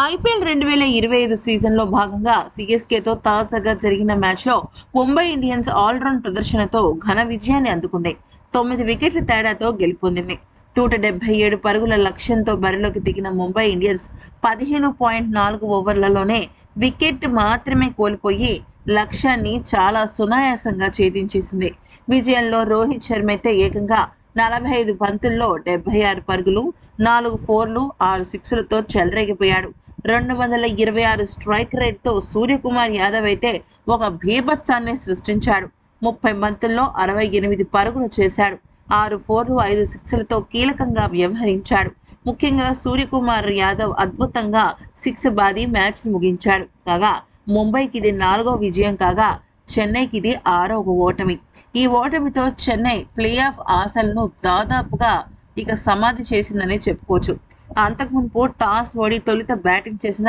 IPL రెండు వేల ఇరవై ఐదు సీజన్లో భాగంగా సిఎస్కేతో తాజాగా జరిగిన మ్యాచ్లో ముంబై ఇండియన్స్ ఆల్రౌండ్ ప్రదర్శనతో ఘన విజయాన్ని అందుకుంది. తొమ్మిది వికెట్ల తేడాతో గెలుపొందింది. నూట డెబ్బై ఏడు పరుగుల లక్ష్యంతో బరిలోకి దిగిన ముంబై ఇండియన్స్ పదిహేను పాయింట్ నాలుగు ఓవర్లలోనే వికెట్ మాత్రమే కోల్పోయి లక్ష్యాన్ని చాలా సునాయాసంగా ఛేదించేసింది. విజయంలో రోహిత్ శర్మ అయితే ఏకంగా నలభై ఐదు బంతుల్లో డెబ్బై ఆరు పరుగులు నాలుగు ఫోర్లు ఆరు సిక్స్లతో చెలరేగిపోయాడు. రెండు వందల ఇరవై ఆరు స్ట్రైక్ రేట్తో సూర్యకుమార్ యాదవ్ అయితే ఒక భీభత్సాన్ని సృష్టించాడు. ముప్పై బంతుల్లో అరవై ఎనిమిది పరుగులు చేశాడు. ఆరు ఫోర్లు ఐదు సిక్స్లతో కీలకంగా వ్యవహరించాడు. ముఖ్యంగా సూర్యకుమార్ యాదవ్ అద్భుతంగా సిక్స్ బాది మ్యాచ్ ముగించాడు. కాగా ముంబైకి ఇది నాలుగో విజయం కాగా చెన్నైకి ఇది ఆరో ఓటమి. ఈ ఓటమితో చెన్నై ప్లే ఆఫ్ ఆశలను దాదాపుగా ఇక సమాధి చేసిందని చెప్పుకోవచ్చు. అంతకుముందు టాస్ ఓడి తొలుత బ్యాటింగ్ చేసిన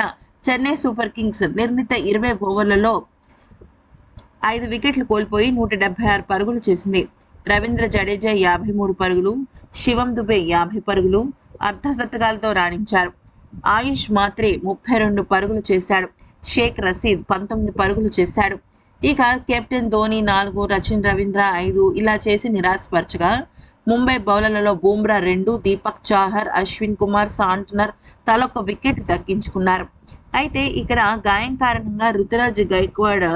చెన్నై సూపర్ కింగ్స్ నిర్ణీత ఇరవై ఓవర్లలో ఐదు వికెట్లు కోల్పోయి నూట డెబ్బై ఆరు పరుగులు చేసింది. రవీంద్ర జడేజా యాభై మూడు పరుగులు శివం దుబే యాభై పరుగులు అర్ధశతకాలతో రాణించారు. ఆయుష్ మాత్రే ముప్పై రెండు పరుగులు చేశాడు. షేక్ రసీద్ పంతొమ్మిది పరుగులు చేశాడు. ఇక కెప్టెన్ ధోని నాలుగు రచిన్ రవీంద్ర ఐదు ఇలా చేసి నిరాశపరచగా ముంబై బౌలర్లలో బూమ్రా రెండు దీపక్ చాహర్ అశ్విన్ కుమార్ సాంట్నర్ తలొక వికెట్ దక్కించుకున్నారు. అయితే ఇక్కడ గాయం కారణంగా రుతురాజ్ గైక్వాడ్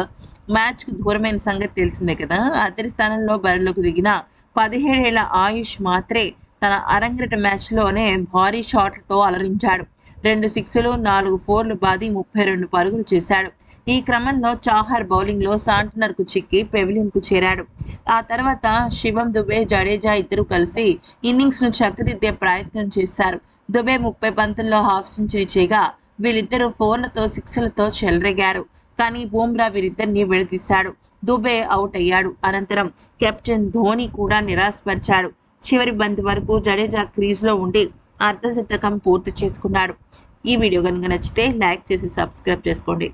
మ్యాచ్కు దూరమైన సంగతి తెలిసిందే కదా. అతడి స్థానంలో బరిలోకి దిగిన పదిహేడేళ్ళ ఆయుష్ మాత్రే తన అరంగేట మ్యాచ్లోనే భారీ షాట్లతో అలరించాడు. రెండు సిక్స్లు నాలుగు ఫోర్లు బాది ముప్పై రెండు పరుగులు చేశాడు. ఈ క్రమంలో చాహర్ బౌలింగ్లో సాంట్నర్కు చిక్కి పెవిలియన్కు చేరాడు. ఆ తర్వాత శివం దుబే జడేజా ఇద్దరు కలిసి ఇన్నింగ్స్ను చక్కదిద్దే ప్రయత్నం చేశారు. దుబే ముప్పై పంతుల్లో హాఫ్ సెంచరీ చేయగా వీరిద్దరూ ఫోర్లతో సిక్స్లతో చెలరేగారు. కానీ బూమ్రా వీరిద్దరిని విడదీశాడు. దుబే అవుట్ అయ్యాడు. అనంతరం కెప్టెన్ ధోని కూడా నిరాశపరిచాడు. చివరి బంతి వరకు జడేజా క్రీజ్లో ఉండి అర్ధశతకం పూర్తి చేసుకున్నాడు. ఈ వీడియో కనుక నచ్చితే లైక్ చేసి సబ్స్క్రైబ్ చేసుకోండి.